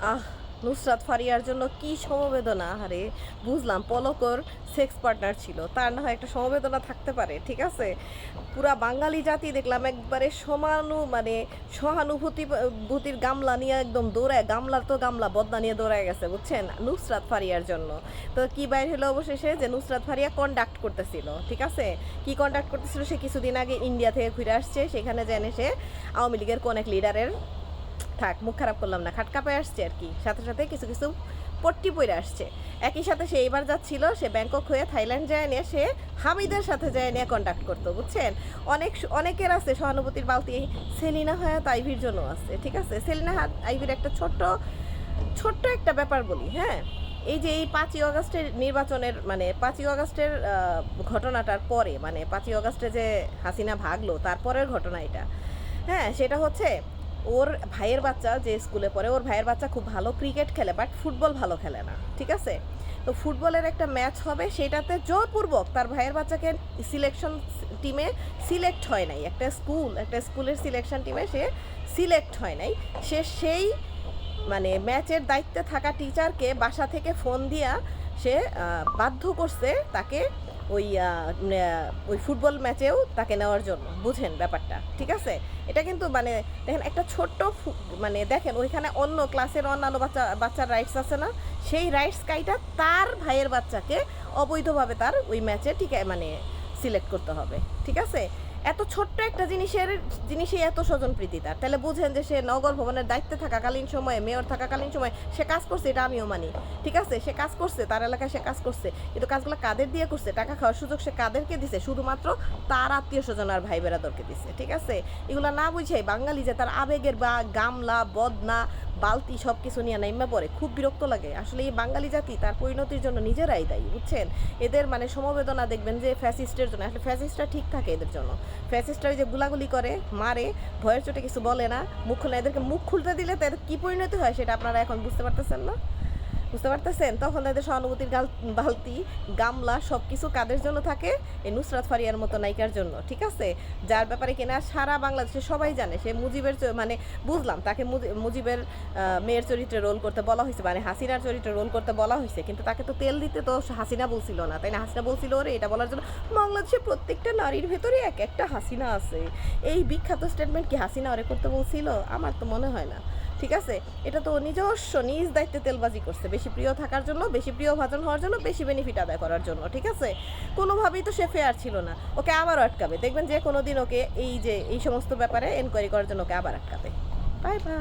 আহ, নুসরাত ফারিয়ার জন্য কি সমবেদনা? আরে, বুঝলাম, পলকর সেক্স পার্টনার ছিল। তার না হয় একটা সমবেদনা থাকতে পারে, ঠিক আছে? পুরা বাঙালি জাতি দেখলাম একবারে সমানু মানে সহানুভূতি, ভূতির গামলা নিয়ে একদম দৌড়ায়, গামলার তো গামলা, বদনা নিয়ে দৌড়ায় গেছে, বুঝছেন? নুসরাত ফারিয়ার জন্য। তো কি বাইর হলো অবশেষে? যে নুসরাত ফারিয়া কন্ডাক্ট করতেছিল, ঠিক আছে? কি কন্ডাক্ট করতেছিল? সে কিছুদিন আগে ইন্ডিয়া থেকে ঘুরে আসছে, সেখানে জেনে সে আওয়ামী লীগের কোন এক লিডারের থাক, মুখ খারাপ করলাম না। খাটকা পেয়ে আসছে আর কি। সাথে সাথে কিছু কিছু পট্টি পরে আসছে। একই সাথে সে এইবার যাচ্ছিল, সে ব্যাংকক হয়ে থাইল্যান্ড যায় নিয়ে, সে হামিদের সাথে যায় নিয়ে কন্ট্যাক্ট করতো, বুঝছেন? অনেক অনেকের আছে, সহানুভূতির বালতি সেলিনা হায়াত আইভির জন্য আছে, ঠিক আছে? সেলিনা হায়াত আইভির একটা ছোট্ট ছোট্ট একটা ব্যাপার বলি হ্যাঁ? এই যে এই পাঁচই অগস্টের নির্বাচনের মানে পাঁচই অগস্টের ঘটনাটার পরে মানে পাঁচই অগস্টে যে হাসিনা ভাগলো, তারপরের ঘটনা এটা। হ্যাঁ সেটা হচ্ছে ওর ভাইয়ের বাচ্চা যে স্কুলে পড়ে, ওর ভাইয়ের বাচ্চা খুব ভালো ক্রিকেট খেলে বাট ফুটবল ভালো খেলে না, ঠিক আছে? তো ফুটবলের একটা ম্যাচ হবে, সেটাতে জোরপূর্বক তার ভাইয়ের বাচ্চাকে সিলেকশন টিমে সিলেক্ট হয় নাই। একটা স্কুল একটা স্কুলের সিলেকশন টিমে সে সিলেক্ট হয় নাই। সে সেই মানে ম্যাচের দায়িত্বে থাকা টিচারকে বাসা থেকে ফোন দিয়া সে বাধ্য করছে তাকে ওই আহ, ওই ফুটবল ম্যাচেও তাকে নেওয়ার জন্য। বুঝেন ব্যাপারটা ঠিক আছে? এটা কিন্তু মানে দেখেন একটা ছোট্ট মানে দেখেন ওইখানে অন্য ক্লাসের অন্যান্য বাচ্চা বাচ্চার রাইটস আছে না? সেই রাইটস কাইটা তার ভাইয়ের বাচ্চাকে অবৈধভাবে তার ওই ম্যাচে ঠিক মানে সিলেক্ট করতে হবে ঠিক আছে? এত ছোট্ট একটা জিনিসের, জিনিসই এত স্বজন প্রীতি তার। তাহলে বুঝেন যে সে নগর ভবনের দায়িত্বে থাকাকালীন সময়ে, মেয়র থাকাকালীন সময় সে কাজ করছে, এটা আমিও মানি। ঠিক আছে? সে কাজ করছে, তার এলাকায় সে কাজ করছে, কিন্তু কাজগুলো কাদের দিয়ে করছে, টাকা খাওয়ার সুযোগ সে কাদেরকে দিছে? শুধুমাত্র তার আত্মীয় স্বজন আর ভাই বেড়াদরকে দিছে। ঠিক আছে? এগুলো না বুঝাই বাঙালি যে তার আবেগের বা গামলা, বদনা বালতি সব কিছু নিয়ে নাইমা পড়ে, খুব বিরক্ত লাগে। আসলে এই বাঙালি জাতি তার পরিণতির জন্য নিজেরাই দায়ী, বুঝছেন? এদের মানে সমবেদনা দেখবেন যে ফ্যাসিস্টের জন্য, আসলে ফ্যাসিস্টরা ঠিক থাকে এদের জন্য। ফ্যাসিস্টরা যে গুলাগুলি করে, মারে, ভয়ের চোটে কিছু বলে না, মুখ খুলে এদেরকে মুখ খুলতে দিলে তাদের কী পরিণতি হয় সেটা আপনারা এখন বুঝতে পারতেছেন না? বুঝতে পারতেছেন? তখন এদের সহানুভূতির গাল, বালতি, গামলা সব কিছু কাদের জন্য থাকে? এই নুসরাত ফারিয়ার মতো নায়িকার জন্য, ঠিক আছে? যার ব্যাপারে কিনা সারা বাংলাদেশে সবাই জানে, সে মুজিবের মানে বুঝলাম, তাকে মুজি- মুজিবের মেয়ের চরিত্রে রোল করতে বলা হয়েছে মানে হাসিনার চরিত্রে রোল করতে বলা হয়েছে, কিন্তু তাকে তো তেল দিতে তো হাসিনা বলছিল না, তাই না? হাসিনা বলছিল, ওরে, এটা বলার জন্য বাংলাদেশের প্রত্যেকটা নারীর ভেতরে এক একটা হাসিনা আছে। এই বিখ্যাত স্টেটমেন্ট কি হাসিনা ওরে করতে বলছিল? আমার তো মনে হয় না। ঠিক আছে? এটা তো নিজস্ব, নিজ দায়িত্বে তেলবাজি করছে। বেশি প্রিয় থাকার জন্য, বেশি প্রিয় ভাজন হওয়ার জন্য, বেশি বেনিফিট আদায় করার জন্য, ঠিক আছে? কোনোভাবেই তো সে ফেয়ার ছিল না। ওকে আবার আটকাবে। দেখবেন যে কোনো দিন ওকে এই যে, এই সমস্ত ব্যাপারে এনকোয়ারি করার জন্য ওকে আবার আটকাবে। Bye bye